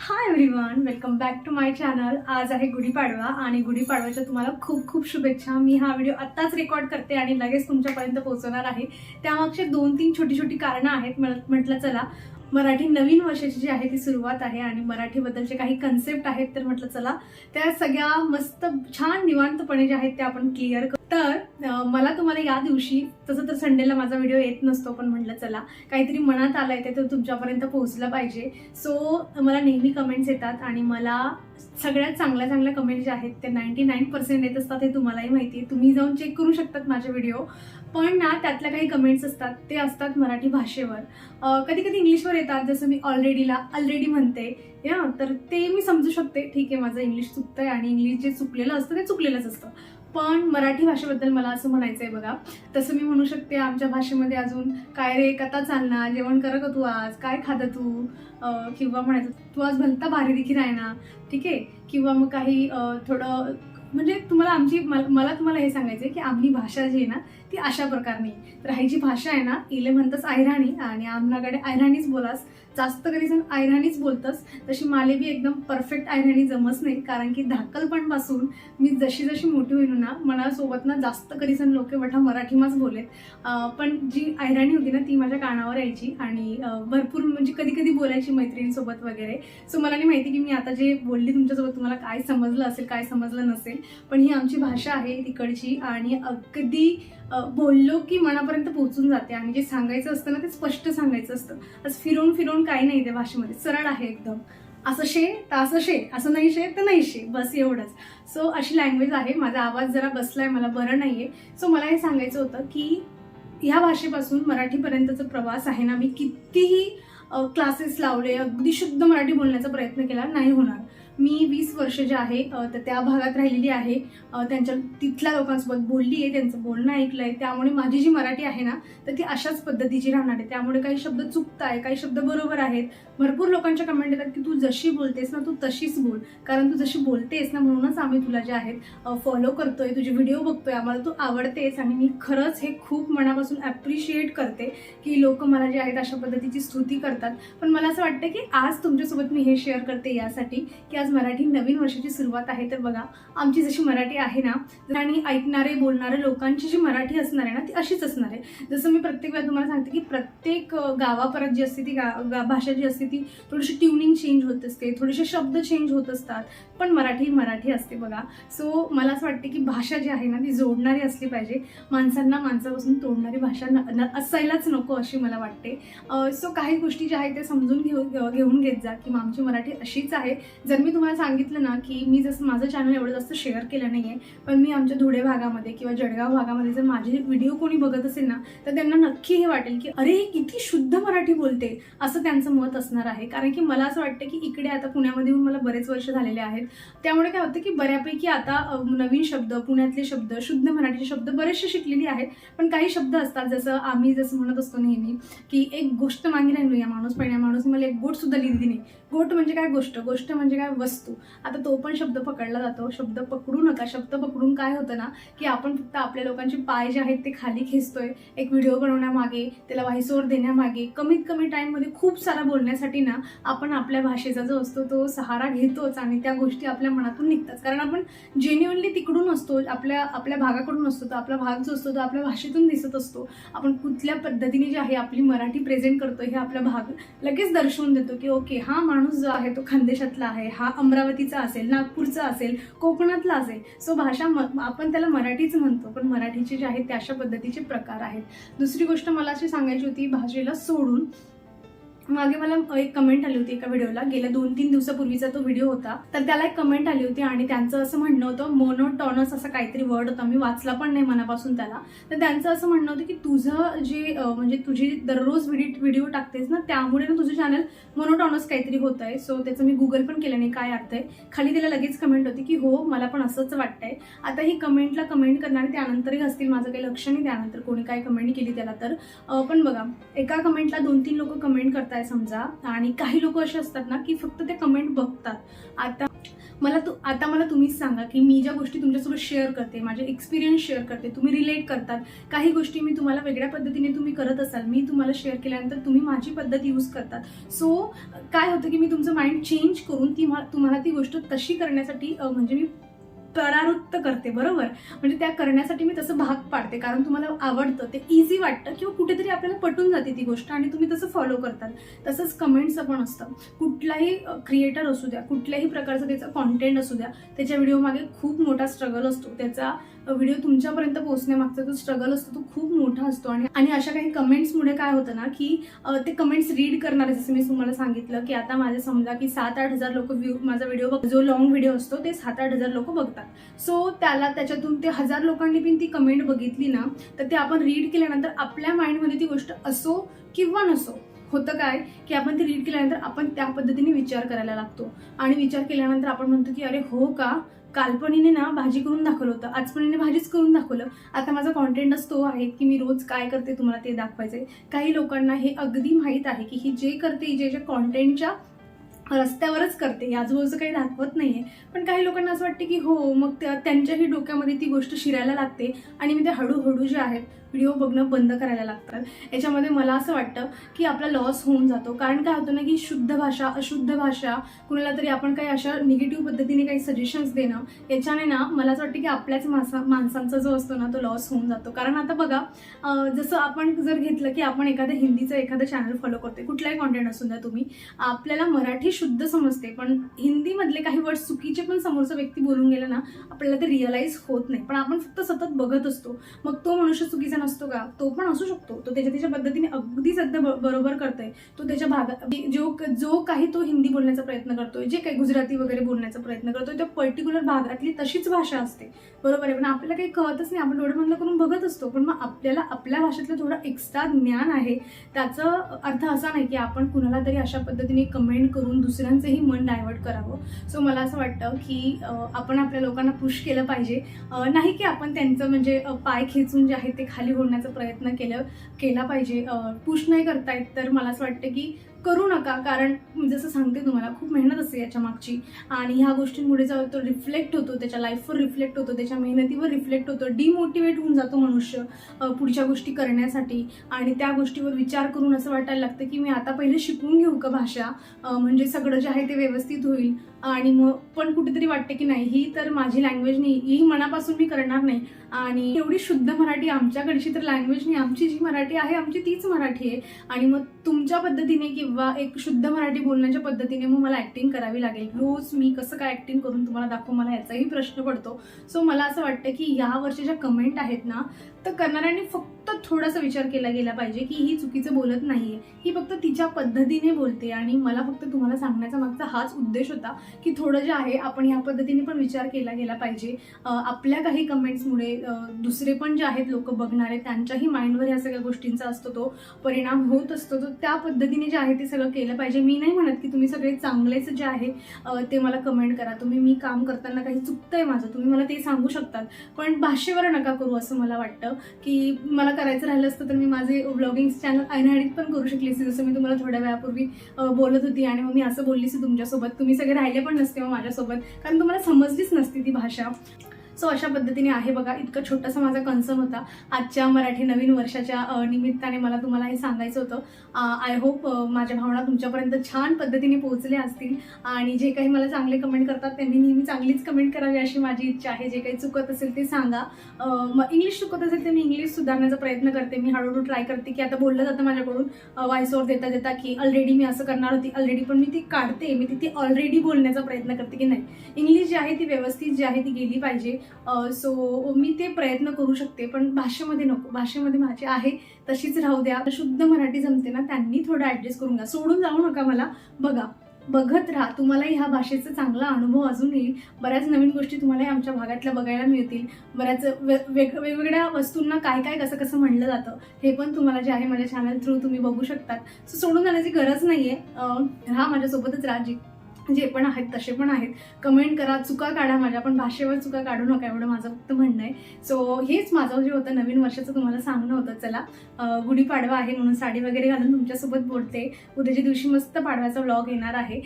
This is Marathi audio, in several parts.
Hi everyone welcome back to my channel आज आहे गुढीपाडवा आणि गुढीपाडव्याच्या तुम्हाला खूप खूप शुभेच्छा. मी हा व्हिडिओ आत्ताच रेकॉर्ड करते आणि लगेच तुमच्यापर्यंत पोहोचवणार आहे. त्यामागचे दोन तीन छोटी छोटी कारणं आहेत. म्हटलं चला मराठी नवीन वर्षाची जी आहे ती सुरुवात आहे आणि मराठीबद्दलचे काही कन्सेप्ट आहेत तर म्हटलं चला त्या सगळ्या मस्त छान निवांतपणे जे आहेत त्या आपण क्लिअर तर मला तुम्हाला या दिवशी तसं तर संडेला माझा व्हिडिओ येत नसतो पण म्हटलं चला काहीतरी मनात आलंय ते तर तुमच्यापर्यंत पोहोचलं पाहिजे. सो मला नेहमी कमेंट्स येतात आणि मला सगळ्यात चांगल्या चांगल्या कमेंट ज्या आहेत ते नाईन्टी नाईन पर्सेंट येत असतात हे तुम्हालाही माहिती आहे. तुम्ही जाऊन चेक करू शकतात माझे व्हिडिओ पण ना त्यातल्या काही कमेंट्स असतात ते असतात मराठी भाषेवर. कधी कधी इंग्लिशवर येतात जसं मी ऑलरेडीला ऑलरेडी म्हणते या तर ते मी समजू शकते. ठीक आहे माझं इंग्लिश चुकतंय आणि इंग्लिश जे चुकलेलं असतं ते चुकलेलंच असतं. पण मराठी भाषेबद्दल मला असं म्हणायचं आहे बघा. तसं मी म्हणू शकते आमच्या भाषेमध्ये अजून काय रे कथा चालणार जेवण कर तू आज काय खातं तू? किंवा म्हणायचं तू आज भलता भारी देखील आहे ना? ठीक आहे? किंवा मग काही थोडं म्हणजे तुम्हाला आमची मला मला तुम्हाला हे सांगायचं आहे की आपली भाषा जी आहे ना ती अशा प्रकारने. तर ही जी भाषा आहे ना इले म्हणतच ऐराणी आणि आमनाकडे ऐराणीच बोलास जास्त कधी जण आयराणीच बोलतस तशी माले बी एकदम परफेक्ट आयराणी जमच नाही कारण की धाकलपणपासून मी जशी जशी मोठी होईल ना मला सोबत ना जास्त कधी जण लोक वठा मराठीमाच बोलेत. पण जी आयराणी होती ना ती माझ्या कानावर यायची आणि भरपूर म्हणजे कधी कधी बोलायची मैत्रिणींसोबत वगैरे. सो मला नाही माहिती की मी आता जे बोलली तुमच्यासोबत तुम्हाला काय समजलं असेल काय समजलं नसेल पण ही आमची भाषा आहे तिकडची आणि अगदी बोललो की मनापर्यंत पोहोचून जाते आणि जे सांगायचं असतं ना ते स्पष्ट सांगायचं असतं. असं फिरून फिरून काही नाही त्या भाषेमध्ये. सरळ आहे एकदम. असं शे तर असं शे असं नाही शे तर नाही शे बस एवढंच. सो अशी लँग्वेज आहे. माझा आवाज जरा बसलाय मला बरं नाहीये. सो मला हे सांगायचं होतं की ह्या भाषेपासून मराठीपर्यंतचा प्रवास आहे ना मी कितीही क्लासेस लावले अगदी शुद्ध मराठी बोलण्याचा प्रयत्न केला नाही होणार. मी वीस वर्ष जे आहे तर त्या भागात राहिलेली आहे. त्यांच्या तिथल्या लोकांसोबत बोलली आहे त्यांचं बोलणं ऐकलं आहे त्यामुळे माझी जी मराठी आहे ना तर ती अशाच पद्धतीची राहणार आहे. त्यामुळे काही शब्द चुकत आहे काही शब्द बरोबर आहेत. भरपूर लोकांच्या कमेंट येतात की तू जशी बोलतेस ना तू तशीच बोल. कारण तू जशी बोलतेस ना म्हणूनच आम्ही तुला जे आहेत फॉलो करतोय. तुझे व्हिडिओ बघतोय. आम्हाला तू आवडतेस. आणि मी खरंच हे खूप मनापासून ॲप्रिशिएट करते की लोक मला जे आहेत अशा पद्धतीची स्तुती करतात. पण मला असं वाटतं की आज तुमच्यासोबत मी हे शेअर करते यासाठी की आज मराठी नवीन वर्षाची सुरुवात आहे. तर बघा आमची जशी मराठी आहे ना आणि ऐकणारे बोलणारे लोकांची जी मराठी असणार आहे ना ती अशीच असणार आहे. जसं मी प्रत्येक वेळा तुम्हाला सांगते की प्रत्येक अ, जी असते ती गा भाषा जी असते ती थोडीशी ट्युनिंग चेंज होत असते थोडेसे शब्द चेंज होत असतात. पण मराठी ही मराठी असते बघा. सो मला असं वाटते की भाषा जी आहे ना ती जोडणारी असली पाहिजे. माणसांना माणसापासून तोडणारी भाषा न, असायलाच नको अशी मला वाटते. सो काही गोष्टी ज्या आहेत त्या समजून घेऊ घेऊन घेत जा की आमची मराठी अशीच आहे. जर मी तुम्हाला सांगितलं ना की मी जसं माझं चॅनल एवढं जास्त शेअर केलं नाही आहे पण मी आमच्या धुळे भागामध्ये किंवा जळगाव भागामध्ये जर माझे व्हिडिओ कोणी बघत असेल ना तर त्यांना नक्की हे वाटेल की अरे ही किती शुद्ध मराठी बोलते. असं त्यांचं मत असणार आहे. कारण की मला असं वाटतं की इकडे आता पुण्यामध्ये येऊन मला बरेच वर्ष झालेले आहेत. त्यामुळे काय होतं की बऱ्यापैकी आता नवीन शब्द पुण्यातले शब्द शुद्ध मराठीचे शब्द बरेचसे शिकलेली आहेत. पण काही शब्द असतात जसं आम्ही जसं म्हणत असतो नेहमी की एक गोष्ट मागे राहिलो या माणूस पण या माणूस मला एक गोट सुद्धा लिहिली नाही. गोट म्हणजे काय गोष्ट? गोष्ट म्हणजे काय वस्तू. आता तो पण शब्द पकडला जातो. शब्द पकडू नका. शब्द पकडून काय होतं ना की आपण फक्त आपल्या लोकांचे पाय जे आहेत ते खाली खेचतोय. एक व्हिडिओ बनवण्यामागे त्याला व्हाईसओवर देण्यामागे कमीत कमी टाईममध्ये खूप सारा बोलण्यासाठी ना आपण आपल्या भाषेचा जो असतो तो सहारा घेतोच आणि त्या गोष्टी आपल्या मनातून निघतात. कारण आपण जेन्युअनली तिकडून असतो आपल्या आपल्या भागाकडून असतो तो आपला भाग जो असतो तो आपल्या भाषेतून दिसत असतो. आपण कुठल्या पद्धतीने जे आहे आपली मराठी प्रेझेंट करतो हे आपला भाग लगेच दर्शवून देतो की ओके हा माणूस जो आहे तो खानदेशातला आहे हा अमरावतीचा असेल नागपूरचा असेल कोकणातला असेल सो भाषा म- आपण त्याला मराठीच म्हणतो पण मराठीचे जे आहेत ते अशा पद्धतीचे प्रकार आहेत. दुसरी गोष्ट मला अशी सांगायची होती भाषेला सोडून मागे मला एक कमेंट आली होती एका व्हिडिओला गेल्या दोन तीन दिवसापूर्वीचा तो व्हिडिओ होता. तर त्याला एक कमेंट आली होती आणि त्यांचं असं म्हणणं होतं मोनोटॉनस असं काहीतरी वर्ड होता. मी वाचला पण नाही मनापासून त्याला. तर त्यांचं असं म्हणणं होतं की तुझं जे म्हणजे तुझी दररोज व्हिडिओ व्हिडिओ टाकतेस ना त्यामुळे ना तुझं चॅनल मोनोटॉनस काहीतरी होत आहे सो त्याचं मी गुगल पण केलं नाही काय अर्थ आहे. खाली त्याला लगेच कमेंट होती की हो मला पण असंच वाटतंय. आता ही कमेंटला कमेंट करणारे त्यानंतरही असतील माझं काही लक्ष नाही. त्यानंतर कोणी काय कमेंट केली त्याला तर पण बघा एका कमेंटला दोन तीन लोक कमेंट करतात आहे समजा? आणि काही लोक असे असतात ना की फक्त ते कमेंट बघतात. आता मला तू आता मला तुम्हीच सांगा की मी ज्या गोष्टी तुमच्यासोबत शेअर करते माझे एक्सपिरियन्स शेअर करते तुम्ही रिलेट करतात. काही गोष्टी मी तुम्हाला वेगळ्या पद्धतीने तुम्ही करत असाल मी तुम्हाला शेअर केल्यानंतर तुम्ही माझी पद्धत यूज करतात. सो काय होतं की मी तुमचं माइंड चेंज करून ती तुम्हाला ती गोष्ट तशी करण्यासाठी म्हणजे मी परावृत्त करते बरोबर? म्हणजे त्या करण्यासाठी मी तसं भाग पाडते कारण तुम्हाला आवडतं ते इझी वाटतं किंवा कुठेतरी आपल्याला पटून जाते ती गोष्ट आणि तुम्ही तसं फॉलो करतात. तसंच कमेंट्सचं पण असतं. कुठलाही क्रिएटर असू द्या कुठल्याही प्रकारचं त्याचं कॉन्टेंट असू द्या त्याच्या व्हिडिओमागे खूप मोठा स्ट्रगल असतो. त्याचा व्हिडिओ तुमच्यापर्यंत पोहोचण्यामागचा जो स्ट्रगल असतो तो खूप मोठा असतो. आणि आणि अशा काही कमेंट्समुळे काय होतं ना की ते कमेंट्स रीड करणारे जसं मी तुम्हाला सांगितलं की आता माझे समजा की सात आठ हजार लोक व्ह्यू माझा व्हिडिओ जो लॉंग व्हिडिओ असतो ते सात आठ हजार लोक बघतात. सो त्याला त्याच्यातून ते हजार लोकांनी पण ती कमेंट बघितली ना तर ते आपण रीड केल्यानंतर आपल्या माइंडमध्ये ती गोष्ट असो किंवा नसो होतं काय की आपण ती रीड केल्यानंतर आपण त्या पद्धतीने विचार करायला लागतो. आणि विचार केल्यानंतर आपण म्हणतो की अरे हो का? कालपणीने ना भाजी करून दाखवलं होतं. आजपणीने भाजीच करून दाखवलं. आता माझा कॉन्टेंटच तो आहे की मी रोज काय करते तुम्हाला ते दाखवायचं आहे काही लोकांना हे अगदी माहीत आहे की ही जे करते जे जे कॉन्टेंटच्या रस्त्यावरच करते. आजूबाजूचं काही दाखवत नाही आहे पण काही लोकांना असं वाटते की हो मग त्या त्यांच्याही डोक्यामध्ये ती गोष्ट शिरायला लागते आणि मी ते हळूहळू जे आहेत व्हिडिओ बघणं बंद करायला लागतात. याच्यामध्ये मला असं वाटतं की आपला लॉस होऊन जातो. कारण काय होतं ना की शुद्ध भाषा अशुद्ध भाषा कुणाला तरी आपण काही अशा निगेटिव्ह पद्धतीने काही सजेशन्स देणं याच्याने ना मला असं वाटतं की आपल्याच माणसा माणसांचा जो असतो ना तो लॉस होऊन जातो. कारण आता बघा जसं आपण जर घेतलं की आपण एखाद्या हिंदीचं एखादं चॅनल फॉलो करते कुठलाही कॉन्टेंट असून द्या तुम्ही आपल्याला मराठी शुद्ध समजते पण हिंदीमधले काही वर्ड चुकीचे पण समोरचा व्यक्ती बोलून गेला ना आपल्याला ते रिअलाईज होत नाही. पण आपण फक्त सतत बघत असतो. मग तो मनुष्य चुकीचा नसतो का? तो पण असू शकतो. तो त्याच्या त्याच्या पद्धतीने अगदी सध्या ब- बरोबर करतोय. तो त्याच्या भागात जो जो काही तो हिंदी बोलण्याचा प्रयत्न करतोय जे काही गुजराती वगैरे बोलण्याचा प्रयत्न करतोय त्या पर्टिक्युलर भागातली तशीच भाषा असते. बरोबर आहे? पण आपल्याला काही कळतच नाही. आपण डोळे बंद करून बघत असतो. पण मग आपल्याला आपल्या भाषेतलं थोडं एक्स्ट्रा ज्ञान आहे. त्याचा अर्थ असा नाही की आपण कुणाला तरी अशा पद्धतीने कमेंट करून दुसऱ्यांचंही मन डायव्हर्ट करावं. सो मला असं वाटतं की आपण आपल्या लोकांना पुश केलं पाहिजे. नाही की आपण त्यांचं म्हणजे पाय खेचून जे आहे ते खाली होण्याचा प्रयत्न केलं केला पाहिजे. पुश नाही करतायत तर मला असं वाटतं की करू नका. कारण मी जसं सांगते तुम्हाला खूप मेहनत असते याच्या मागची. आणि ह्या गोष्टींमुळे जो तो रिफ्लेक्ट होतो त्याच्या लाईफवर रिफ्लेक्ट होतो त्याच्या मेहनतीवर रिफ्लेक्ट होतो डिमोटिवेट होऊन जातो मनुष्य पुढच्या गोष्टी करण्यासाठी. आणि त्या गोष्टीवर विचार करून असं वाटायला लागतं की मी आता पहिले शिकून घेऊ का भाषा? म्हणजे सगळं जे आहे ते व्यवस्थित होईल. आणि मग पण कुठेतरी वाटते की नाही ही तर माझी लँग्वेज नाही ही मनापासून मी करणार नाही. आणि एवढी शुद्ध मराठी आमच्याकडची तर लँग्वेज नाही आमची जी मराठी आहे आमची तीच मराठी आहे. आणि मग तुमच्या पद्धतीने किंवा एक शुद्ध मराठी बोलण्याच्या पद्धतीने मग मला ऍक्टिंग करावी लागेल. रोज मी कसं काय ऍक्टिंग करून तुम्हाला दाखवू मला याचाही प्रश्न पडतो. सो मला असं वाटतं की या वर्षी ज्या कमेंट आहेत ना तर करणाऱ्यांनी फक्त थोडासा विचार केला गेला पाहिजे की ही चुकीचं बोलत नाहीये. ही फक्त तिच्या पद्धतीने बोलते आणि मला फक्त तुम्हाला सांगण्याचा मागचा हाच उद्देश होता की थोडं जे आहे आपण ह्या पद्धतीने पण विचार केला गेला पाहिजे. आपल्या काही कमेंट्समुळे दुसरे पण जे आहेत लोक बघणारे त्यांच्याही माइंडवर ह्या सगळ्या गोष्टींचा असतो तो परिणाम होत असतो. तो त्या पद्धतीने जे आहे ते सगळं केलं पाहिजे. मी नाही म्हणत की तुम्ही सगळे चांगलेच जे आहे ते मला कमेंट करा. तुम्ही मी काम करताना काही चुकतंय माझं. तुम्ही मला ते सांगू शकतात. पण भाषेवर नका करू असं मला वाटतं. की मला करायचं राहिलं असतं तर मी माझे ब्लॉगिंग चॅनल ऐनहाडीत पण करू शकली असते. जसं मी तुम्हाला थोड्या वेळापूर्वी बोलत होती आणि मग मी असं बोललीच तुमच्यासोबत. तुम्ही सगळे राहिले पण नसते मग माझ्यासोबत. कारण तुम्हाला समजलीच नसती ती भाषा. सो अशा पद्धतीने आहे बघा. इतकं छोटासा माझा कन्सर्न होता. आजच्या मराठी नवीन वर्षाच्या निमित्ताने मला तुम्हाला हे सांगायचं होतं. आय होप माझ्या भावना तुमच्यापर्यंत छान पद्धतीने पोहोचल्या असतील. आणि जे काही मला चांगले कमेंट करतात त्यांनी नेहमी चांगलीच कमेंट करावी अशी माझी इच्छा आहे. जे काही चुकत असेल ते सांगा. मग इंग्लिश चुकत असेल ते मी इंग्लिश सुधारण्याचा प्रयत्न करते. मी हळूहळू ट्राय करते की आता बोललं जातं माझ्याकडून. व्हॉइस ओव्हर देता देता की ऑलरेडी मी असं करणार होती. ऑलरेडी पण मी ती काढते. मी तिथे ऑलरेडी बोलण्याचा प्रयत्न करते की नाही. इंग्लिश जी आहे ती व्यवस्थित जी आहे ती गेली पाहिजे. सो मी ते प्रयत्न करू शकते पण भाषेमध्ये नको. भाषेमध्ये माझी आहे तशीच राहू द्या. शुद्ध मराठी जमते ना त्यांनी थोडं ऍडजस्ट करून घ्या. सोडून जाऊ नका मला. बघा बघत राहा. तुम्हाला ह्या भाषेचा चांगला अनुभव अजून येईल. बऱ्याच नवीन गोष्टी तुम्हाला आमच्या भागातल्या बघायला मिळतील. बऱ्याच वे- वेग वेगवेगळ्या वस्तूंना काय काय कसं कसं म्हणलं जातं हे पण तुम्हाला जे आहे माझ्या चॅनल थ्रू तुम्ही बघू शकतात. सो सोडून जाण्याची गरज नाहीये. आहे राहा माझ्यासोबतच राहा जी जे पण आहेत तसे पण आहेत. कमेंट करा चुका काढा माझ्या पण भाषेवर चुका काढू नका एवढं माझं फक्त म्हणणं आहे. सो हेच माझं जे होतं नवीन वर्षाचं तुम्हाला सांगणं होतं चला. गुढीपाडवा आहे म्हणून साडी वगैरे घालून तुमच्यासोबत बोलते. उद्याच्या दिवशी मस्त पाडव्याचा व्लॉग येणार आहे.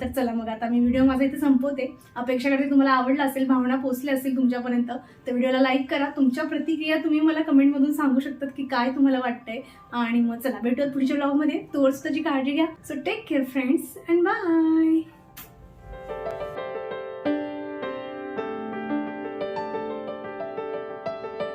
तर चला मग आता मी व्हिडिओ माझा इथे संपवते. अपेक्षा करते तुम्हाला आवडला असेल भावना पोचल्या असेल तुमच्यापर्यंत तर व्हिडिओला लाईक करा. तुमच्या प्रतिक्रिया तुम्ही मला कमेंटमधून सांगू शकतात की काय तुम्हाला वाटतंय. आणि मग चला भेटूयात पुढच्या व्लॉगमध्ये तोच त्याची काळजी घ्या. So take care friends and bye